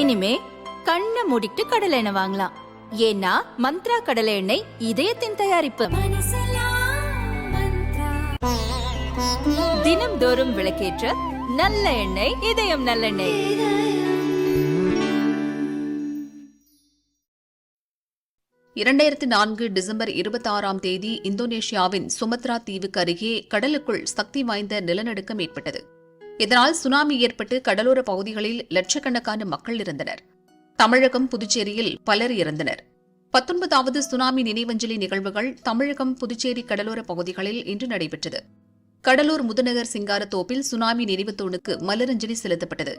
இனிமே கண்ணை மூடிட்டு கடலை எண்ணெய் வாங்கலாம். ஏன்னா மந்த்ரா கடலை எண்ணெய் இதயத்தின் தயாரிப்பு. தினம்தோறும் விளக்கேற்ற நல்ல எண்ணெய் இதயம் நல்லெண்ணெய். இரண்டாயிரத்தி நான்கு டிசம்பர் இருபத்தாறாம் தேதி இந்தோனேஷியாவின் சுமத்ரா தீவுக்கு அருகே கடலுக்குள் சக்தி வாய்ந்த நிலநடுக்கம் ஏற்பட்டது. இதனால் சுனாமி ஏற்பட்டு கடலோர பகுதிகளில் லட்சக்கணக்கான மக்கள் இருந்தனர் தமிழகம் புதுச்சேரியில் பலர் இறந்தனர். பத்தொன்பதாவது சுனாமி நினைவஞ்சலி நிகழ்வுகள் தமிழகம் புதுச்சேரி கடலோர பகுதிகளில் இன்று நடைபெற்றது. கடலூர் முதுநகர் சிங்காரத்தோப்பில் சுனாமி நினைவுத் தூணுக்கு மலரஞ்சலி செலுத்தப்பட்டது.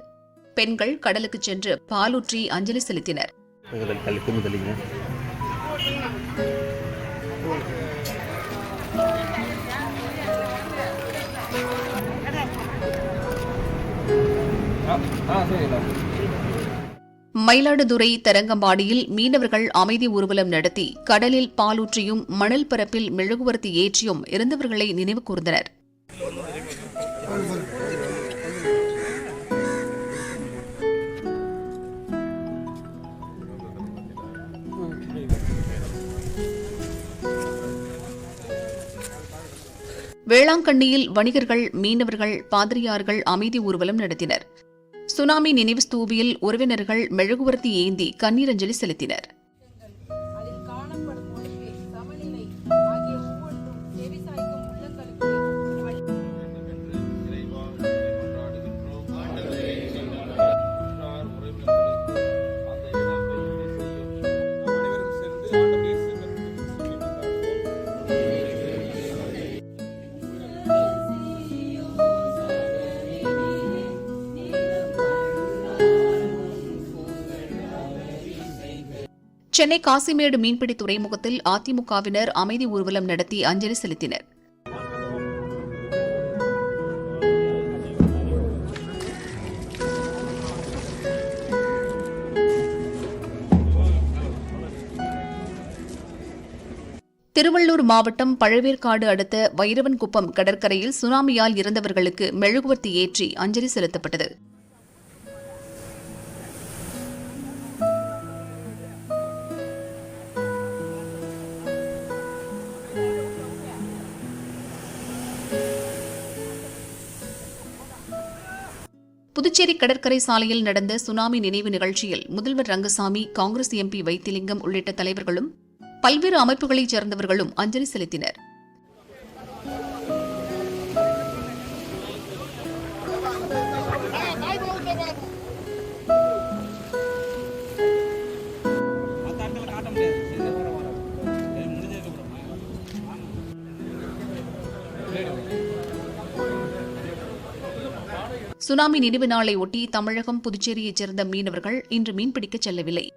பெண்கள் கடலுக்கு சென்று பாலூற்றி அஞ்சலி செலுத்தினர். மயிலாடுதுறை தரங்கம்பாடியில் மீனவர்கள் அமைதி ஊர்வலம் நடத்தி கடலில் பாலூற்றியும் மணல் பரப்பில் மெழுகுவர்த்தி ஏற்றியும் இருந்தவர்களை நினைவு கூர்ந்தனர். வேளாங்கண்ணியில் வணிகர்கள் மீனவர்கள் பாதிரியார்கள் அமைதி ஊர்வலம் நடத்தினர். சுனாமி நினைவு ஸ்தூபியில் உறவினர்கள் மெழுகுவர்த்தி ஏந்தி கண்ணீரஞ்சலி செலுத்தினர். சென்னை காசிமேடு மீன்பிடி துறைமுகத்தில் அதிமுகவினர் அமைதி ஊர்வலம் நடத்தி அஞ்சலி செலுத்தினர். திருவள்ளூர் மாவட்டம் பழவேற்காடு அடுத்த வைரவன்குப்பம் கடற்கரையில் சுனாமியால் இறந்தவர்களுக்கு மெழுகுவர்த்தி ஏற்றி அஞ்சலி செலுத்தப்பட்டது. புதுச்சேரி கடற்கரை சாலையில் நடந்த சுனாமி நினைவு நிகழ்ச்சியில் முதல்வர் ரங்கசாமி காங்கிரஸ் எம்பி வைத்திலிங்கம் உள்ளிட்ட தலைவர்களும் பல்வேறு அமைப்புகளைச் சேர்ந்தவர்களும் அஞ்சலி செலுத்தினர். சுனாமி நினைவு நாளை ஒட்டி தமிழகம் புதுச்சேரியைச் சேர்ந்த மீனவர்கள் இன்று மீன்பிடிக்கச் செல்லவில்லை.